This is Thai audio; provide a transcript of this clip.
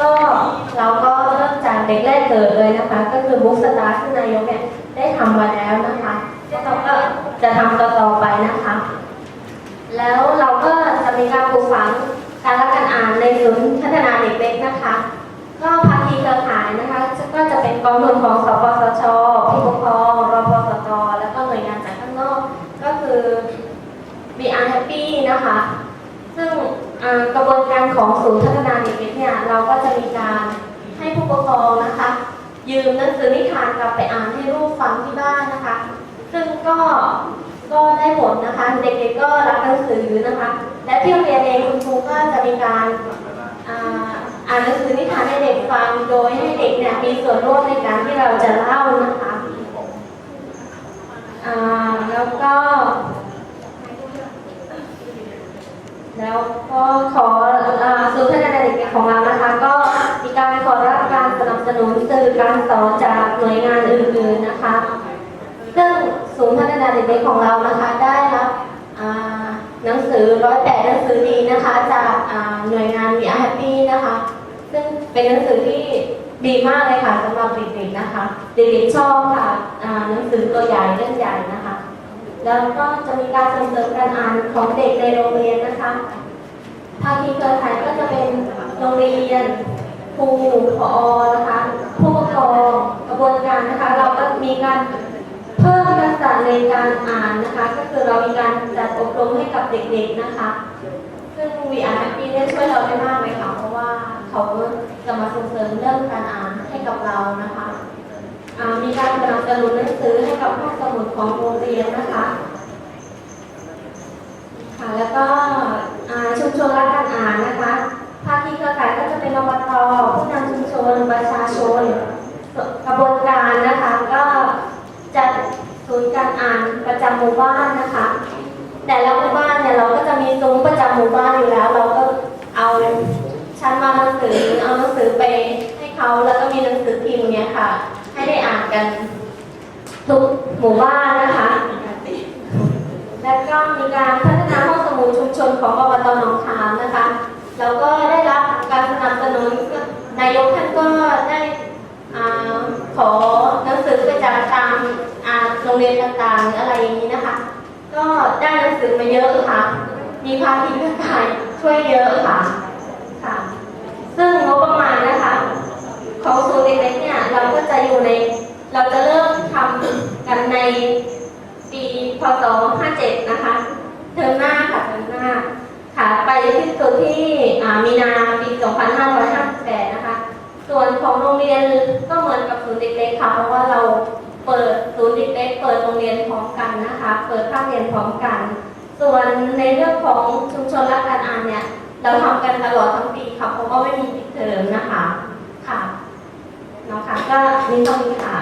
ก็เราก็เริ่มจากเด็กแรกเกิดเลยนะคะ ก็คือบุ๊กสตาร์ที่นายกเนี่ยได้ทำมาแล้วนะคะเราก็จะทำต่อๆไปนะคะ แล้วเราก็จะมีการปลูกฝังการรักการอ่านในศูนย์พัฒนาเด็กเล็กนะคะ ก็ภาคีเครือข่ายนะคะก็จะเป็นกองทุนของสปสชผู้ปกครองรพสตแล้วก็หน่วยงานจากข้างนอกก็คือ VR Happy นะคะ ซึ่ง กระบวนการของศูนย์พัฒนาเด็กเล็กเนี่ยเราก็จะมีการให้ผู้ปกครองนะคะ ยืมหนังสือนิทานกลับไปอ่านให้ลูกฟังที่บ้านนะคะ ซึ่งก็ก็ได้ผลนะคะ เด็กๆก็รับหนังสือนะคะ และที่โรงเรียนเองคุณครูก็จะมีการอ่านหนังสือนิทานให้เด็กฟังโดยให้เด็กเนี่ยมีส่วนร่วมในการที่เราจะเล่านะคะอ่าแล้วก็ แล้วก็ขอศูนย์พัฒนาเด็กของเรานะคะ ก็มีการขอรับการสนับสนุนสื่อการสอนจากหน่วยงานอื่นๆนะคะ ซึ่งศูนย์พัฒนาเด็กของเรานะคะได้รับหนังสือร้อยแปดหนังสือดีนะคะ จากหน่วยงานวีอาร์แฮปปี้นะคะ ซึ่งเป็นหนังสือที่ดีมากเลยค่ะสำหรับเด็กๆนะคะ เด็กๆชอบค่ะหนังสือตัวใหญ่เล่มใหญ่นะคะ แล้วก็จะมีการส่งเสริมการอ่านของเด็กในโรงเรียนนะคะภาคีเครือข่ายก็จะเป็นโรงเรียนครูผอนะคะผู้ปกครองกระบวนการนะคะ เราก็มีการเพิ่มทักษะในการอ่านนะคะ ก็คือเรามีการจัดอบรมให้กับเด็กๆนะคะ ซึ่ง VR Happy เนี่ยช่วยเราได้มากเลยค่ะเพราะว่าเขาจะมาส่งเสริมเรื่องการอ่านให้กับเรานะคะอ่ามีการสนับสนุนหนังสือให้องสมุดของโรงเรียนนะคะค่ะแล้วก็ชุมชนรักการอ่านนะคะภาคีเครือข่ายก็จะเป็นอบตผู้นำชุมชนประชาชนกระบวนการนะคะ ก็จัดศูนย์การอ่านประจำหมู่บ้านนะคะ แต่ละหมู่บ้านเนี่ยเราก็จะมีซุ้มประจำหมู่บ้านอยู่แล้ว เราก็เอาชั้นวาหนังสือเอาหนังสือไปให้เขาแล้วก็มีหนังสือพิมพ์เนี่ยค่ะ ให้ได้อ่านกันทุก หมู่บ้านนะคะ และก็มีการพัฒนาห้องสมุดชุมชนของอบตหนองขามนะคะ แล้วก็ได้รับการสนับสนุนนายกท่านก็ได้ขอหนังสือไปจากตามโรงเรียนต่างๆอะไรอย่างนี้นะคะ ก็ได้หนังสือมาเยอะค่ะ มีภาคีเครือข่ายช่วยเยอะค่ะ ซึ่งงบประมาณนะคะ ของศูนย์เล็กๆเนี่ยเราก็จะอยู่ในเราจะเริ่มทำกันใน ปีพศ57 นะคะ เทอมหน้าค่ะเทอมหน้า ค่ะไปที่สุดที่มีนาปี 2558 นะคะ ส่วนของโรงเรียนก็เหมือนกับศูนย์เด็กๆค่ะ เพราะว่าเราเปิดศูนย์เด็กๆเปิดโรงเรียนพร้อมกันนะคะ เปิดภาคเรียนพร้อมกัน ส่วนในเรื่องของชุมชนรักการอ่านเนี่ย เราทำกันตลอดทั้งปีค่ะ เพราะว่าไม่มีปิดเทอมนะคะ ค่ะเนาะค่ะก็นี่ต้องมีค่ะ